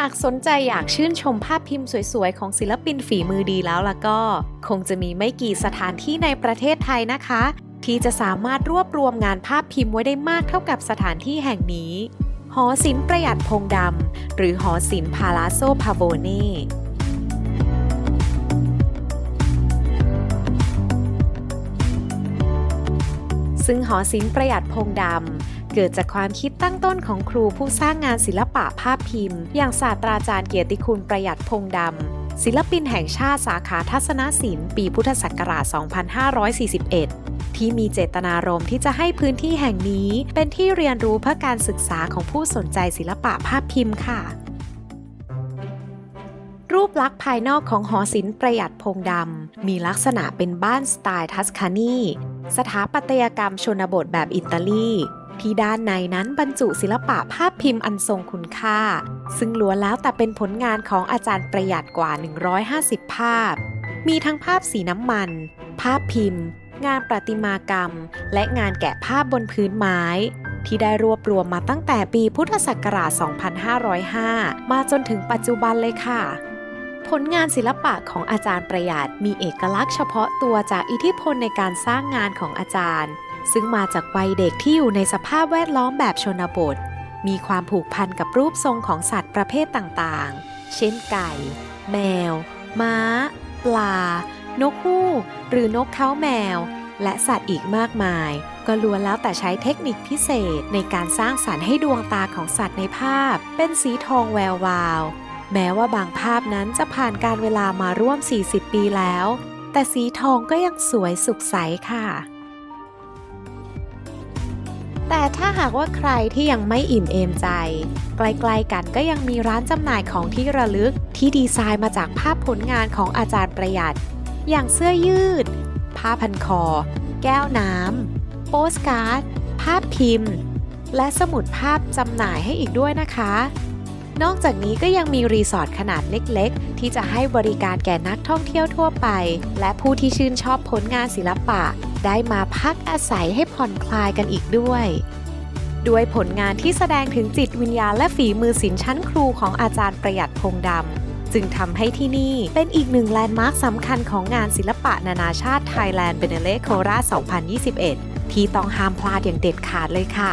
หากสนใจอยากชื่นชมภาพพิมพ์สวยๆ ของศิลปินฝีมือดีแล้วล่ะก็ คงจะมีไม่กี่สถานที่ในประเทศไทยนะคะ ที่จะสามารถรวบรวมงานภาพพิมพ์ไว้ได้มากเท่ากับสถานที่แห่งนี้ หอศิลป์ประหยัดพงดำหรือหอศิลป์พาลาโซพาโวเน่ซึ่งหอศิลป์ประหยัดพงดำ เกิดจากความคิดตั้งต้นของครูผู้สร้างงานศิลปะภาพพิมพ์ อย่างศาสตราจารย์เกียรติคุณประหยัดพงดำ ศิลปินแห่งชาติสาขาทัศนศิลป์ปีพุทธศักราช 2541 ที่มีเจตนารมณ์ที่จะให้พื้นที่แห่งนี้ เป็นที่เรียนรู้เพื่อการศึกษาของผู้สนใจศิลปะภาพพิมพ์ค่ะรูปลักษณ์ภายนอกของหอศิลป์ประหยัดพงดำ มีลักษณะเป็นบ้านสไตล์ทัสคานี สถาปัตยกรรมชนบทแบบอิตาลี ที่ด้านในนั้นบรรจุศิลปะภาพพิมพ์อันทรงคุณค่า ซึ่งล้วนแล้วแต่เป็นผลงานของอาจารย์ประหยัดกว่า 150 ภาพ มีทั้งภาพสีน้ำมัน ภาพพิมพ์ งานประติมากรรม และงานแกะภาพบนพื้นไม้ ที่ได้รวบรวมมาตั้งแต่ปีพุทธศักราช 2505 มาจนถึงปัจจุบันเลยค่ะผลงานศิลปะของอาจารย์ประหยัดมีเอกลักษณ์เฉพาะตัวจากอิทธิพลในการสร้างงานของอาจารย์ ซึ่งมาจากวัยเด็กที่อยู่ในสภาพแวดล้อมแบบชนบท มีความผูกพันกับรูปทรงของสัตว์ประเภทต่างๆ เช่นไก่ แมว ม้า ปลา นกฮูกหรือนกเขาแมว และสัตว์อีกมากมาย ก็ล้วนแล้วแต่ใช้เทคนิคพิเศษในการสร้างสรรค์ให้ดวงตาของสัตว์ในภาพ เป็นสีทองแวววาว แม้ว่าบางภาพนั้นจะผ่านการเวลามาร่วม 40 ปีแล้ว แต่สีทองก็ยังสวยสุขใสค่ะ แต่ถ้าหากว่าใครที่ยังไม่อิ่มเอมใจ ใกล้ๆกันก็ยังมีร้านจำหน่ายของที่ระลึกที่ดีไซน์มาจากภาพผลงานของอาจารย์ประหยัด อย่างเสื้อยืด ผ้าพันคอ แก้วน้ำโปสการ์ด ภาพพิมพ์ และสมุดภาพจำหน่ายให้อีกด้วยนะคะ นอกจากนี้ก็ยังมีรีสอร์ทขนาดเล็กๆ ที่จะให้บริการแก่นักท่องเที่ยวทั่วไป และผู้ที่ชื่นชอบผลงานศิลปะ ได้มาพักอาศัยให้ผ่อนคลายกันอีกด้วย ด้วยผลงานที่แสดงถึงจิตวิญญาณและฝีมือศิลป์ชั้นครูของอาจารย์ประหยัดพงดำ จึงทำให้ที่นี่เป็นอีกหนึ่งแลนด์มาร์คสำคัญของงานศิลปะนานาชาติ Thailand b e n e l e โครา2021 ที่ต้องห้ามพลาดอย่างเด็ดขาดเลยค่ะ